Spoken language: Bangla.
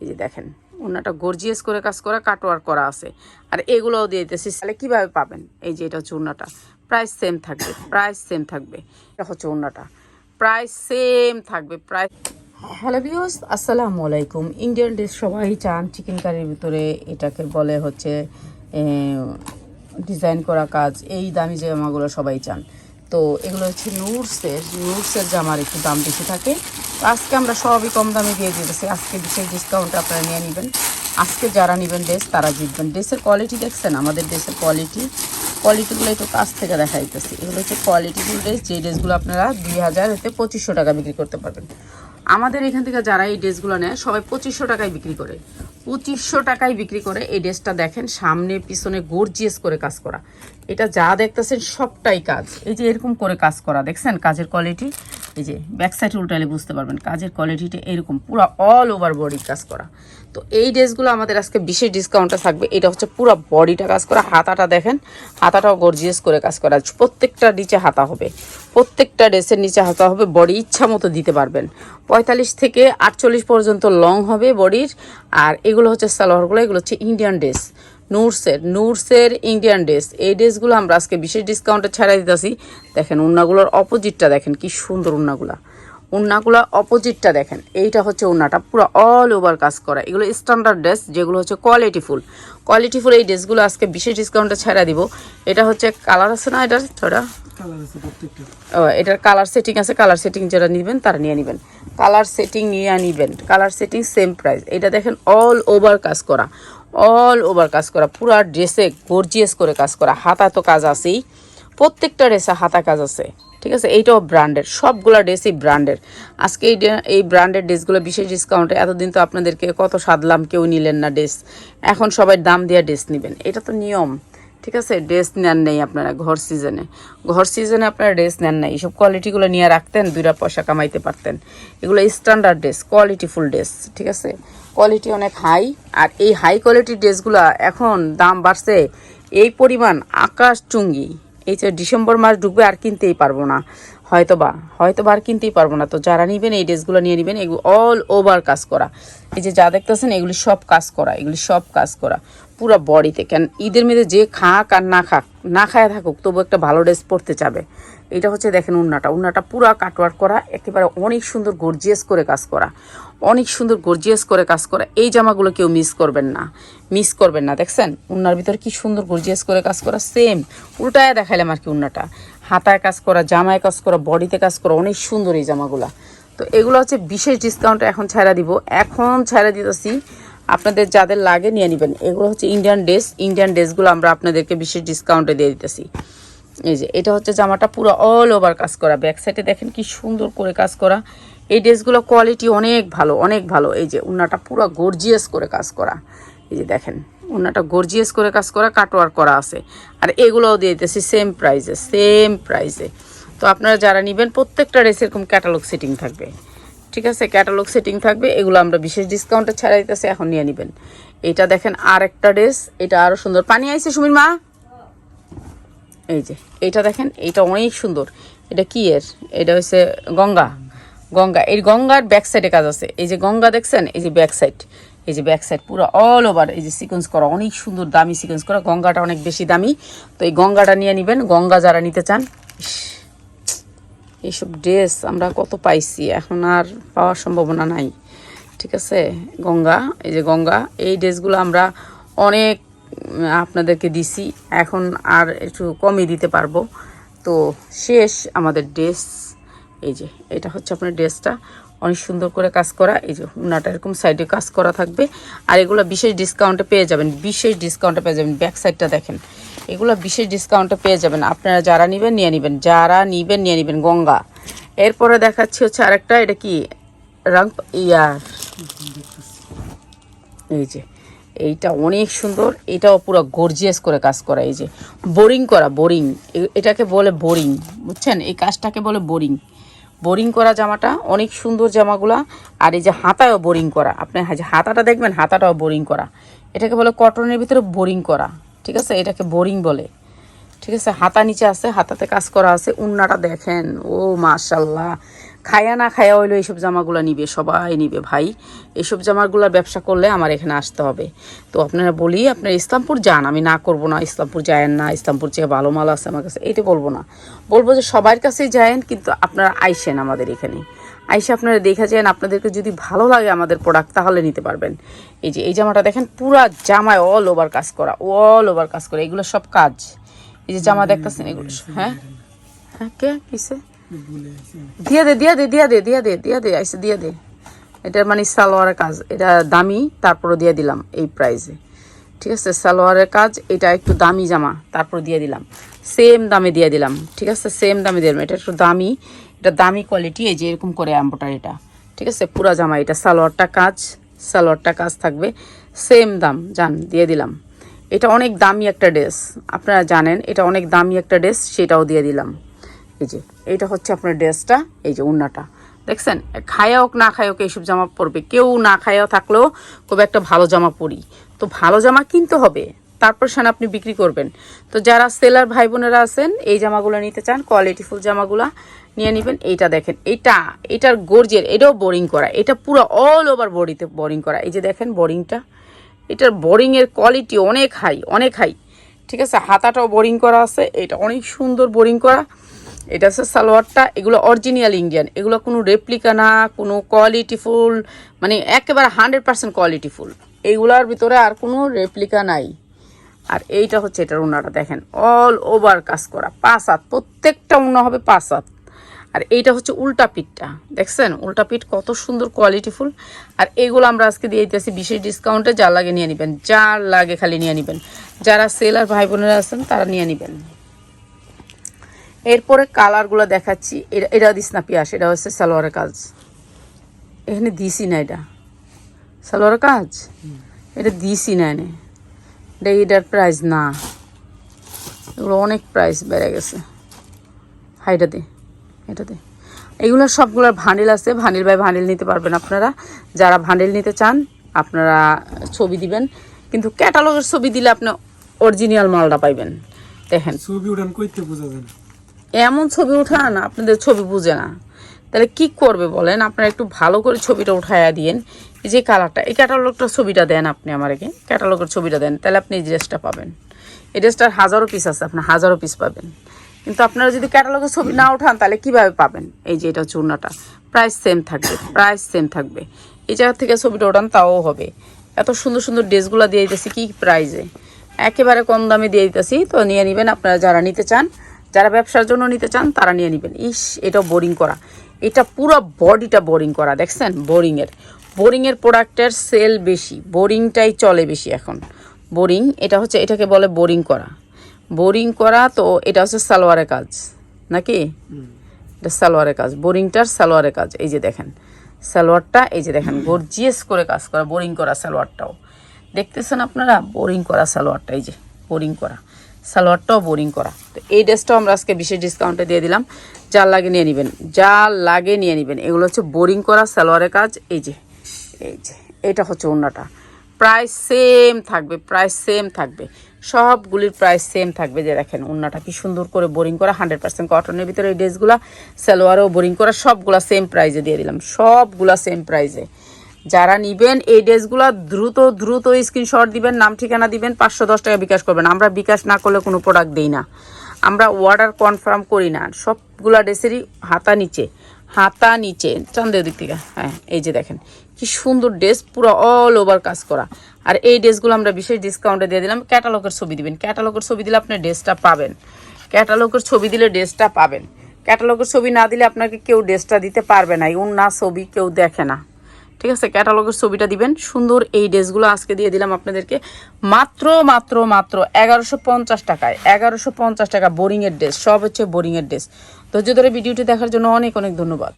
এই যে দেখেন, ওনাটা গর্জিয়াস করে কাজ করা কাটোয়ার করা আছে। আর এগুলোও দিয়ে দিতেছি। তাহলে কীভাবে পাবেন? এই যে এটা হচ্ছে ওনাটা প্রাইস সেম থাকবে প্রাইস সেম থাকবে। এটা হচ্ছে ওনাটা প্রাইস সেম থাকবে প্রাইস হ্যালো বিওস আসসালামু আলাইকুম। ইন্ডিয়ান ডিশ সবাই চান চিকেন কারির ভিতরে, এটাকে বলে হচ্ছে ডিজাইন করা কাজ। এই দামি জামাগুলো সবাই চান। তো এগুলো হচ্ছে নুডসের নুডসের জামার একটু দাম বেশি থাকে। তো আজকে আমরা সবই কম দামে দিয়ে দিতেছি আজকে বিশেষ ডিসকাউন্ট আপনারা নিয়ে নেবেন। আজকে যারা নেবেন ড্রেস তারা জিতবেন। ড্রেসের কোয়ালিটি দেখছেন? আমাদের ড্রেসের কোয়ালিটি কোয়ালিটিগুলো একটু কাছ থেকে দেখা দিতেছি এগুলো হচ্ছে কোয়ালিটিফুল ড্রেস যে ড্রেসগুলো আপনারা দুই হাজার হতে পঁচিশশো টাকা বিক্রি করতে পারবেন। আমাদের এখান থেকে যারা এই ড্রেসগুলো নেয়, সবাই পঁচিশশো টাকায় বিক্রি করে। পঁচিশশো টাকায় বিক্রি করে এই ড্রেসটা দেখেন, সামনে, পিছনে গর্জিয়াস করে কাজ করা। এটা যা দেখতেছেন সবটাই কাজ। এই যে এরকম করে কাজ করা, দেখছেন কাজের কোয়ালিটি এই যে ব্যাক সাইড উল্টালে বুঝতে পারবেন, কাজের কোয়ালিটিটা এরকম, পুরো অল ওভার বডি কাজ করা। তো এই ড্রেসগুলো আমাদের আজকে বিশেষ ডিসকাউন্টটা থাকবে। এটা হচ্ছে পুরো বডিটা কাজ করা, হাতাটা দেখেন, হাতাটাও গর্জিয়াস করে কাজ করা। প্রত্যেকটা নিচে হাতা হবে, প্রত্যেকটা ড্রেসের নিচে হাতা হবে বডি ইচ্ছা মতো দিতে পারবেন। পঁয়তাল্লিশ থেকে আটচল্লিশ পর্যন্ত লং হবে বডির আর এগুলো হচ্ছে সালোয়ারগুলো, এগুলো হচ্ছে ইন্ডিয়ান ড্রেস নুরসের নুরসের ইন্ডিয়ান ড্রেস এই ড্রেসগুলো আমরা আজকে বিশেষ ডিসকাউন্টে ছাড়াই দিতেছি। দেখেন উন্নাগুলোর অপোজিটটা দেখেন, কি সুন্দর উন্নাগুলা। উন্নাগুলো অপোজিটটা দেখেন। এইটা হচ্ছে উন্নাটা পুরো অল ওভার কাজ করা। এগুলো স্ট্যান্ডার্ড ড্রেস যেগুলো হচ্ছে কোয়ালিটিফুল কোয়ালিটিফুল এই ড্রেসগুলো আজকে বিশেষ ডিসকাউন্টে ছাড়া দিব। এটা হচ্ছে কালার আছে না এটার? প্রত্যেকটা। ও এটার কালার সেটিং আছে কালার সেটিং যারা নেবেন তারা নিয়ে নেবেন। কালার সেটিং নিয়ে নেবেন। কালার সেটিং সেম প্রাইস এটা দেখেন অল ওভার কাজ করা। অল ওভার কাজ করা। পুরা ড্রেসে গর্জিয়াস করে কাজ করা। হাতা তো কাজ আছেই। প্রত্যেকটা ড্রেসে হাতা কাজ আছে। ঠিক আছে? এইটাও ব্র্যান্ডের সবগুলো ড্রেসই ব্র্যান্ডের আজকে এই এই ব্র্যান্ডের ড্রেসগুলো বিশেষ ডিসকাউন্টে এতদিন তো আপনাদেরকে কত সাদলাম কেউ নিলেন না ড্রেস এখন সবাই দাম দিয়ে ড্রেস নেবেন। এটা তো নিয়ম, ঠিক আছে? ড্রেস নেন নেই আপনারা ঘর সিজনে ঘর সিজনে আপনারা ড্রেস নেন নাই। এইসব কোয়ালিটিগুলো নিয়ে রাখতেন, দুইটা পয়সা কামাইতে পারতেন। এগুলো স্ট্যান্ডার্ড ড্রেস কোয়ালিটিফুল ড্রেস ঠিক আছে? কোয়ালিটি অনেক হাই আর এই হাই কোয়ালিটির ড্রেসগুলো এখন দাম বাড়ছে। এই পরিমাণ আকাশ চুঙ্গি। এই যে ডিসেম্বর মাস ঢুকবে, আর কিনতেই পারব না। হয়তোবা হয়তোবা আর কিনতেই পারব না। তো যারা নেবেন, এই ড্রেসগুলো নিয়ে নেবেন, এগুলো অল ওভার কাজ করা। এই যে যা দেখতেছেন, এগুলি সব কাজ করা, এগুলি সব কাজ করা। পুরো বডিতে, কেন ঈদের মেয়েদে যে খাক আর না খাক, না খায় থাকুক, তবু একটা ভালো ড্রেস পরতে চাবে। এটা হচ্ছে দেখেন উন্নাটা। উন্নাটা পুরা কাটওয়ার করা, একেবারে অনেক সুন্দর গর্জিয়াস করে কাজ করা। অনেক সুন্দর গর্জিয়াস করে কাজ করা। এই জামাগুলো কেউ মিস করবেন না। মিস করবেন না, দেখছেন? উন্নার ভিতরে কি সুন্দর গর্জিয়াস করে কাজ করা সেম উল্টায় দেখাইলাম আর কি উন্নাটা। হাতায় কাজ করা, জামায় কাজ করা বডিতে কাজ করা, অনেক সুন্দর এই জামাগুলা। তো এগুলো হচ্ছে বিশেষ ডিসকাউন্ট এখন ছাড়া দিব। এখন ছাড়া দিতেছি, আপনাদের যাদের লাগে নিয়ে নেবেন। এগুলো হচ্ছে ইন্ডিয়ান ড্রেস ইন্ডিয়ান ড্রেসগুলো আমরা আপনাদেরকে বিশেষ ডিসকাউন্টে দিয়ে দিতেছি। এই যে, এটা হচ্ছে জামাটা পুরো অল ওভার কাজ করা। ব্যাক সাইডে দেখেন কি সুন্দর করে কাজ করা। এই ড্রেসগুলো কোয়ালিটি অনেক ভালো অনেক ভালো। এই যে উন্নাটা পুরো গর্জিয়াস করে কাজ করা। এই যে দেখেন, উন্নাটা গর্জিয়াস করে কাজ করা কাটোয়ার করা আছে। আর এগুলোও দিয়ে দিতেছি সেম প্রাইসে সেম প্রাইসে তো আপনারা যারা নেবেন, প্রত্যেকটা ড্রেস এরকম ক্যাটালগ সেটিং থাকবে। ঠিক আছে? ক্যাটালগ সেটিং থাকবে, এগুলো আমরা বিশেষ ডিসকাউন্টে ছাড়া দিতেছি, এখন নিয়ে নেবেন। এটা দেখেন আর একটা ড্রেস এটা আরও সুন্দর। পানি আইছে, সুমির মা? এই যে, এটা দেখেন, এটা অনেক সুন্দর। এটা কি এর? এটা হচ্ছে গঙ্গা। গঙ্গা, এই গঙ্গার ব্যাক সাইডে কাজ আছে। এই যে গঙ্গা দেখছেন? এই যে ব্যাক সাইড এই যে ব্যাক সাইড পুরো অল ওভার এই যে সিকোয়েন্স করা, অনেক সুন্দর দামি সিকোয়েন্স করা। গঙ্গাটা অনেক বেশি দামি। তো এই গঙ্গাটা নিয়ে নেবেন। গঙ্গা যারা নিতে চান এইসব ড্রেস আমরা কত পাইছি? এখন আর পাওয়ার সম্ভাবনা নাই। ঠিক আছে? গঙ্গা, এই যে গঙ্গা, এই ড্রেসগুলো আমরা অনেক আপনাদেরকে দিছি। এখন আর একটু কমই দিতে পারব। তো শেষ আমাদের ড্রেস এই যে, এটা হচ্ছে আপনার ড্রেসটা। অনেক সুন্দর করে কাজ করা। এই যে, উনাটা এরকম সাইডে কাজ করা থাকবে। আর এগুলো বিশেষ ডিসকাউন্টে পেয়ে যাবেন। বিশেষ ডিসকাউন্টে পেয়ে যাবেন। ব্যাক সাইডটা দেখেন। এগুলো বিশেষ ডিসকাউন্টে পেয়ে যাবেন। আপনারা যারা নেবেন, নিয়ে নেবেন। যারা নিবেন, নিয়ে নেবেন। গঙ্গা। এরপরে দেখাচ্ছি হচ্ছে আরেকটা। এটা কি? রং ইয়ার এই যে, এইটা অনেক সুন্দর। এটাও পুরো গর্জিয়াস করে কাজ করা। এই যে বোরিং করা বোরিং এটাকে বলে বোরিং বুঝছেন? এই কাজটাকে বলে বোরিং বোরিং করা জামাটা, অনেক সুন্দর জামাগুলা, আর এই যে হাতায়ও বোরিং করা। আপনি হাতাটা দেখবেন, হাতাটাও বোরিং করা। এটাকে বলে কটনের ভিতরে বোরিং করা, ঠিক আছে? এটাকে বোরিং বলে, ঠিক আছে? হাতা নিচে আছে, হাতাতে কাজ করা আছে, উন্নাটা দেখেন, ও মাশাল্লাহ। খায়া না খায়া হইল এইসব জামাগুলো নিবে, সবাই নিবে। ভাই, এইসব জামাগুলোর ব্যবসা করলে আমার এখানে আসতে হবে। তো আপনারা বলি, আপনারা ইসলামপুর যান। আমি না করব না, ইসলামপুর যায়েন না, ইসলামপুর চেয়ে ভালো মাল আছে আমার কাছে। এটা বলব না। বলব যে সবার কাছেই যায়েন, কিন্তু আপনারা আইসেন আমাদের এখানে। আইসে আপনারা দেখা যান আপনাদেরকে যদি ভালো লাগে আমাদের প্রোডাক্ট তাহলে নিতে পারবেন। এই যে, এই জামাটা দেখেন, পুরা জামায় অল ওভার কাজ করা অল ওভার কাজ করা। এগুলো সব কাজ। এই যে জামা দেখতেছেন, এগুলো হ্যাঁ? হ্যাঁ কে কিসে? দিয়া দে দিয়া দে দিয়া দে দিয়া দে দিয়া দে, আইসে দিয়া দে। এটা মানে সালোয়ারের কাজ, এটা দামি তারপরে দিয়ে দিলাম এই প্রাইসে ঠিক আছে, সালোয়ারের কাজ, এটা একটু দামি জামা তারপর দিয়ে দিলাম। সেম দামে দিয়ে দিলাম, ঠিক আছে সেম দামে দিলাম। এটা একটু দামি, এটা দামি কোয়ালিটি এই যে এরকম করে অ্যাম্বোটার এটা। ঠিক আছে, পুরা জামা এটা, সালোয়ারটা কাজ সালোয়ারটা কাজ থাকবে সেম দাম, জান, দিয়ে দিলাম। এটা অনেক দামি একটা ড্রেস আপনারা জানেন, এটা অনেক দামি একটা ড্রেস সেটাও দিয়ে দিলাম। এই যে, এইটা হচ্ছে আপনার ড্রেসটা, এই যে উন্নাটা। দেখছেন? খায়া হোক, না খায় হোক, এইসব জামা পরবে। কেউ না খায়াও থাকলেও খুব একটা ভালো জামা পরি। তো ভালো জামা কিনতে হবে, তারপর সেন আপনি বিক্রি করবেন। তো যারা সেলার ভাই বোনেরা আছেন, এই জামাগুলো নিতে চান কোয়ালিটিফুল জামাগুলা নিয়ে নেবেন। এইটা দেখেন এটা এটার গর্জের এটাও বোরিং করা। এটা পুরো অল ওভার বডিতে বোরিং করা। এই যে দেখেন বোরিংটা এটার বোরিংয়ের কোয়ালিটি অনেক হাই অনেক হাই ঠিক আছে? হাতাটাও বোরিং করা আছে, এটা অনেক সুন্দর বোরিং করা। এটা হচ্ছে সালোয়ারটা, এগুলো অরিজিনাল ইন্ডিয়ান এগুলো কোনো রেপ্লিকা না, কোনো কোয়ালিটিফুল মানে একেবারে হান্ড্রেড পার্সেন্ট কোয়ালিটিফুল এইগুলোর ভিতরে আর কোনো রেপ্লিকা নাই। আর এইটা হচ্ছে এটার উনাটা দেখেন অল ওভার কাজ করা, পাঁচ হাত, প্রত্যেকটা উনা হবে পাঁচ হাত। আর এইটা হচ্ছে উল্টা পিঠটা, দেখছেন? উল্টা পিঠ কত সুন্দর কোয়ালিটিফুল আর এইগুলো আমরা আজকে দিয়ে দিতেছি বিশেষ ডিসকাউন্টে যা লাগে নিয়ে নেবেন, যার লাগে খালি নিয়ে নেবেন। যারা সেলার ভাই বোনেরা আছেন, তারা নিয়ে নেবেন। এরপরে কালারগুলো দেখাচ্ছি। এটা এটা দিস না পিয়াস এটা হচ্ছে সালোয়ারের কাজ। এখানে দিসি না এটা। সালোয়ারের কাজ? এটা দিসি না এনে। এটা এটার প্রাইস না। এগুলো অনেক প্রাইস বেড়ে গেছে। হাইটা দে এটা দে। এগুলো সবগুলোর ভান্ডিল আছে। ভান্ডিল বাই ভান্ডিল নিতে পারবেন আপনারা। যারা ভান্ডিল নিতে চান আপনারা ছবি দিবেন। কিন্তু ক্যাটালগের ছবি দিলে আপনি অরিজিনাল মালটা পাইবেন। দেখেন। ছবি উঠান কইতে বোঝা যায় এমন ছবি উঠান আপনাদের ছবি বুঝে না। তাহলে কি করবে বলেন? আপনারা একটু ভালো করে ছবিটা উঠাইয়া দিয়েন। এই যে কালারটা, এই ক্যাটালগটার ছবিটা দেন আপনি আমাকে ক্যাটালগের ছবিটা দেন, তাহলে আপনি এই ড্রেসটা পাবেন। এই ড্রেসটার হাজারো পিস আছে আপনার হাজারো পিস পাবেন। কিন্তু আপনারা যদি ক্যাটালগের ছবি না উঠান, তাহলে কীভাবে পাবেন? এই যে এটা চূর্ণাটা প্রাইস সেম থাকবে প্রাইস সেম থাকবে। এই জায়গা থেকে ছবিটা ওঠান, তাও হবে। এত সুন্দর সুন্দর ড্রেসগুলো দিয়ে দিতেছি, কী প্রাইজে একেবারে কম দামে দিয়ে দিতেছি। তো নিয়ে নেবেন, আপনারা যারা নিতে চান যারা ব্যবসার জন্য নিতে চান, তারা নিয়ে নেবেন। ইস, এটা বোরিং করা। এটা পুরো বডিটা বোরিং করা, দেখছেন? বোরিংয়ের বোরিংয়ের প্রোডাক্টের সেল বেশি। বোরিংটাই চলে বেশি এখন। বোরিং এটা হচ্ছে, এটাকে বলে বোরিং করা। বোরিং করা তো এটা হচ্ছে সালোয়ারের কাজ, নাকি? এটা সালোয়ারের কাজ। বোরিংটার সালোয়ারের কাজ। এই যে দেখেন, সালোয়ারটা, এই যে দেখেন গর্জিয়াস করে কাজ করা বোরিং করা সালোয়ারটাও। দেখতেছেন আপনারা? বোরিং করা সালোয়ারটা, এই যে বোরিং করা। সালোয়ারটাও বোরিং করা। তো এই ড্রেসটাও আমরা আজকে বিশেষ ডিসকাউন্টে দিয়ে দিলাম। যা লাগে নিয়ে নেবেন। যা লাগে নিয়ে নেবেন। এগুলো হচ্ছে বোরিং করা সালোয়ারের কাজ। এই যে এই যে, এটা হচ্ছে অন্যটা প্রাইস সেম থাকবে প্রাইস সেম থাকবে। সবগুলির প্রাইস সেম থাকবে। যে দেখেন উন্নাটা কি সুন্দর করে বোরিং করা হান্ড্রেড পার্সেন্ট কটনের ভিতরে এই ড্রেসগুলো সালোয়ারেও বোরিং করা, সবগুলা সেম প্রাইজে দিয়ে দিলাম। সবগুলা সেম প্রাইজে যারা নিবেন, এই ড্রেসগুলো দ্রুত দ্রুত স্ক্রিনশট দিবেন, নাম ঠিকানা দিবেন, পাঁচশো দশ টাকা বিকাশ করবেন। আমরা বিকাশ না করলে কোনো প্রোডাক্ট দিই না। আমরা অর্ডার কনফার্ম করি না। সবগুলা ড্রেসেরই হাতা নিচে। হাতা নিচে। চান্দের দিক থেকে। হ্যাঁ এই যে দেখেন। কি সুন্দর ড্রেস পুরো অল ওভার কাজ করা। আর এই ড্রেসগুলো আমরা বিশেষ ডিসকাউন্টে দিয়ে দিলাম। ক্যাটালগের ছবি দিবেন। ক্যাটালগের ছবি দিলে আপনি ড্রেসটা পাবেন। ক্যাটালগের ছবি দিলে ড্রেসটা পাবেন। ক্যাটালগের ছবি না দিলে আপনাকে কেউ ড্রেসটা দিতে পারবে না। এই না ছবি কেউ দেখে না। ঠিক আছে ক্যাটালগের ছবিটা দিবেন। সুন্দর এই ড্রেসগুলো আজকে দিয়ে দিলাম আপনাদেরকে। মাত্র মাত্র মাত্র এগারোশো পঞ্চাশ টাকায়, এগারোশো পঞ্চাশ টাকা বোরিংয়ের ড্রেস, সব হচ্ছে বোরিংয়ের ড্রেস। ধৈর্য ধরে ভিডিওটি দেখার জন্য অনেক অনেক ধন্যবাদ।